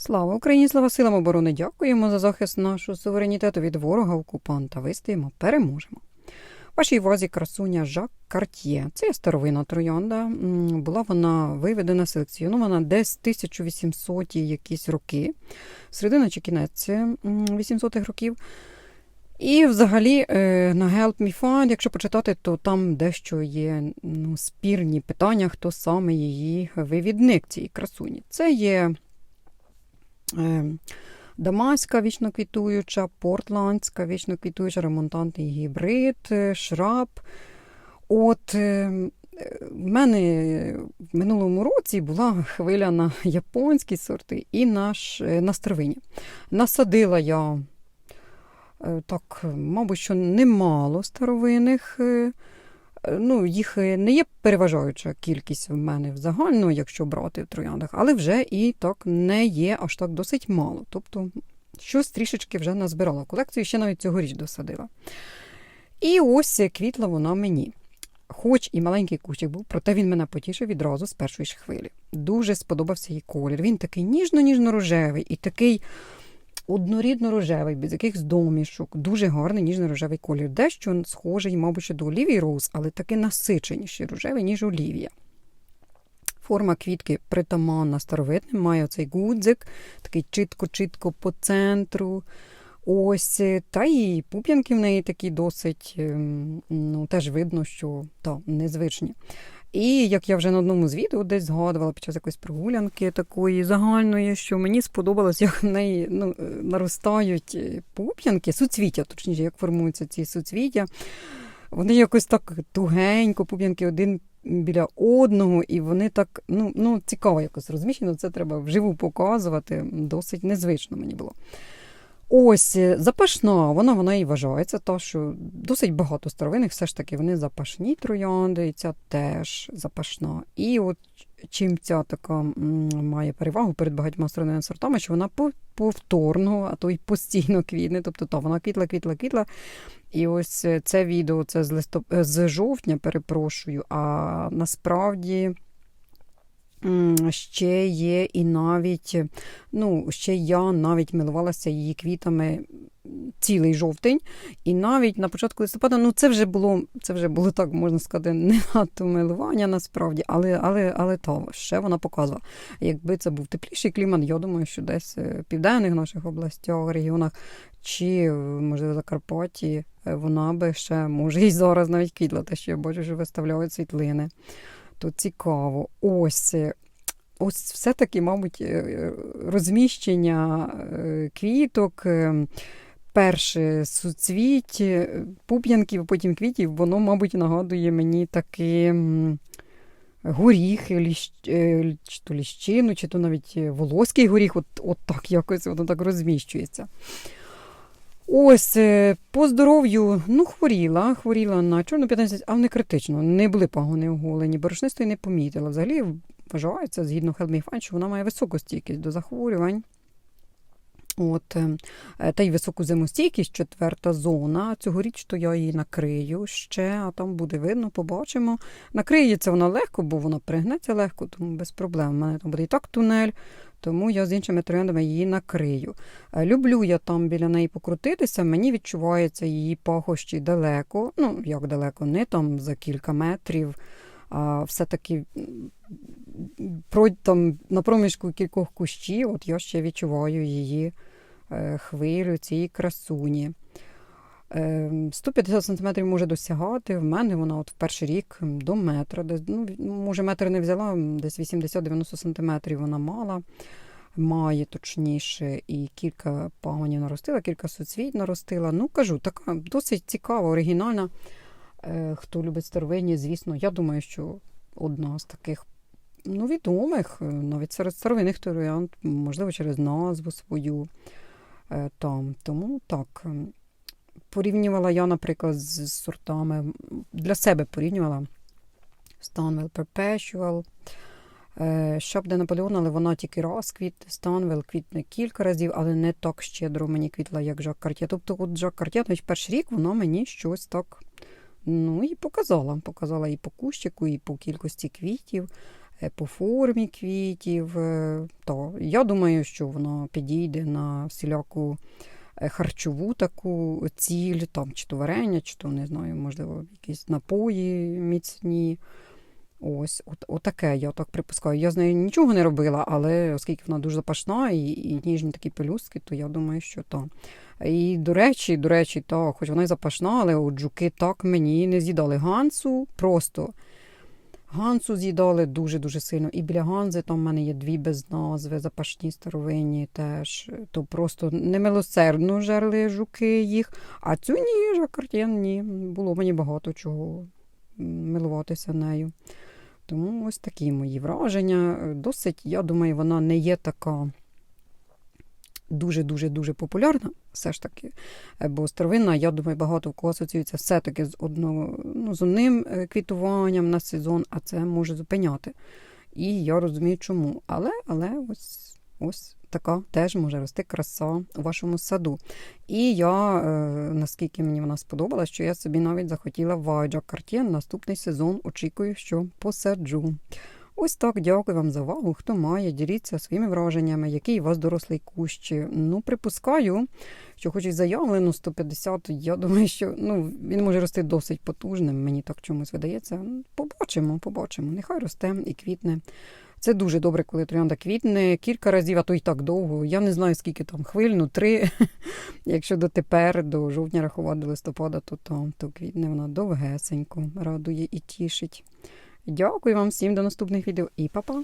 Слава Україні, слава силам оборони! Дякуємо за захист нашого суверенітету від ворога окупанта. Вистоїмо, переможемо. Вашій увазі красуня Жак Карт'є. Це старовина троянда. Була вона виведена, селекціонована десь 1800-ті якісь роки, середина чи кінець 800-х років. І взагалі е, на Help Me Find, якщо почитати, то там дещо є ну, спірні питання, хто саме її вивідник цієї красуні. Це є е, Дамаська вічноквітуюча, портландська вічноквітуюча, ремонтантний гібрид, е, шраб. От е, в мене в минулому році була хвиля на японські сорти і наш, е, на старовині. Насадила я е, так, мабуть, що немало старовинних. Е, Ну, їх е, не є переважаюча кількість в мене в загально, якщо брати в трояндах, але вже і так не є аж так досить мало. Тобто щось трішечки вже назбирала колекцію, ще навіть цьогоріч досадила. І ось квітла вона мені. Хоч і маленький кущик був, проте він мене потішив відразу з першої ж хвилі. Дуже сподобався їй колір. Він такий ніжно-ніжно-рожевий і такий однорідно-рожевий, без якихось домішок. Дуже гарний ніжно-рожевий колір. Дещо схожий, мабуть, ще до Олівії Роуз, але таки насиченіший рожевий, ніж Олівія. Форма квітки притаманна старовитним, має оцей гудзик, такий чітко-чітко по центру. Ось, е, та і пуп'янки в неї такі досить, ем, ну, теж видно, що та, незвичні. І як я вже на одному з відео десь згадувала під час якоїсь прогулянки такої загальної, що мені сподобалось, як в неї ну, е, наростають е, пуп'янки, суцвіття, точніше, як формуються ці суцвіття. Вони якось так тугенько, пуп'янки один біля одного, і вони так ну, ну, цікаво якось розміщено. Це треба вживу показувати. Досить незвично мені було. Ось е, запашна, вона вона і вважається, та що досить багато старовинних, все ж таки вони запашні троянди, і ця теж запашна. І от чим ця така має перевагу перед багатьма старовинними сортами, що вона пов- повторно, а то й постійно квітне. Тобто та вона квітла, квітла, квітла. І ось е, це відео це з листоп... е, з жовтня, перепрошую. А насправді. Ще є і навіть, ну, ще я навіть милувалася її квітами цілий жовтень, і навіть на початку листопада, ну це вже було, це вже було так, можна сказати, не надто милування насправді, але, але, але то ще вона показувала. Якби це був тепліший клімат, я думаю, що десь е, в південних наших областях, регіонах, чи, е, можливо, Закарпатті, е, вона би ще, може, і зараз навіть квітла, те, що я бачу, що виставляють світлини. То цікаво. Ось. е, Ось все-таки, мабуть, е, розміщення е, квіток, е, перше суцвіть, пуп'янків, потім квітів, воно, мабуть, нагадує мені таки горіх, ліщ, чи то ліщину, чи то навіть волоський горіх, от, от так якось воно так розміщується. Ось е, по здоров'ю, ну, хворіла, хворіла на чорну 15, але не критично. Не були пагони оголені, борошнистої не помітила. Взагалі вважається, згідно Хелміфан, що вона має високу стійкість до захворювань. От, е, е, та й високу зимостійкість, четверта зона. Цьогоріч то я її накрию ще, а там буде видно, побачимо. Накриється вона легко, бо вона пригнеться легко, тому без проблем. У мене там буде і так тунель, тому я з іншими трояндами її накрию. Е, Люблю я там біля неї покрутитися, мені відчувається її пахощі далеко. Ну, як далеко, не там за кілька метрів, а все-таки там, на проміжку кількох кущів, от я ще відчуваю її е, хвилю, цієї красуні. Е, 150 см може досягати. В мене вона от в перший рік до метра. Ну, може, метр не взяла, десь 80-90 см вона мала. Має точніше, і кілька пагонів наростила, кілька суцвіть наростила. Ну, кажу, така досить цікава, оригінальна. Е, Хто любить старовинні, звісно, я думаю, що одна з таких ну, відомих, е, навіть серед старовинних троянд, можливо, через назву свою. е, Там. Тому так. Порівнювала я, наприклад, з сортами, для себе порівнювала Stanwell Perpetual, е, де Наполеон, але вона тільки раз квітне, Stanwell квітне кілька разів, але не так щедро мені квітла, як Жак Картє. Тобто, от Жак Картє, навіть перший рік вона мені щось так Ну і показала. Показала і по кущику, і по кількості квітів. е, по формі квітів. е, То я думаю, що воно підійде на всіляку харчову таку ціль, там, чи то варення, чи то не знаю, можливо, якісь напої міцні. Ось, от, отаке, я так припускаю. Я з нею нічого не робила, але оскільки вона дуже запашна і, і ніжні такі пелюстки, то я думаю, що то. І до речі, до речі, так, хоч вона й запашна, але от жуки так мені не з'їдали гансу. Просто гансу з'їдали дуже-дуже сильно. І біля ганзи там в мене є дві без назви, запашні старовинні теж. То просто немилосердно жерли жуки їх. А цю ні, жакартєн, ні. Було мені багато чого милуватися нею. Тому ось такі мої враження. Досить, я думаю, вона не є така дуже-дуже дуже популярна, все ж таки. Е, Бо старовинна, я думаю, багато в кого асоціюється все-таки з одно, ну, з одним е, квітуванням на сезон, а це може зупиняти. І я розумію, чому. Але, але ось, ось така теж може рости краса у вашому саду. І я, е, наскільки мені вона сподобалась, що я собі навіть захотіла Вайджа Картєн наступний сезон. Очікую, що посаджу. Ось так, дякую вам за увагу. Хто має, діліться своїми враженнями, який у вас дорослий кущ. Ну, припускаю, що хоч і заявлено 150, я думаю, що ну, він може рости досить потужним, мені так чомусь видається. Побачимо, побачимо. Нехай росте і квітне. Це дуже добре, коли троянда квітне кілька разів, а то й так довго. Я не знаю, скільки там хвиль, ну три. Якщо дотепер, до жовтня рахувати до листопада, то, то, то квітне вона довгесенько радує і тішить. Дякую вам всім до наступних відео і па-па!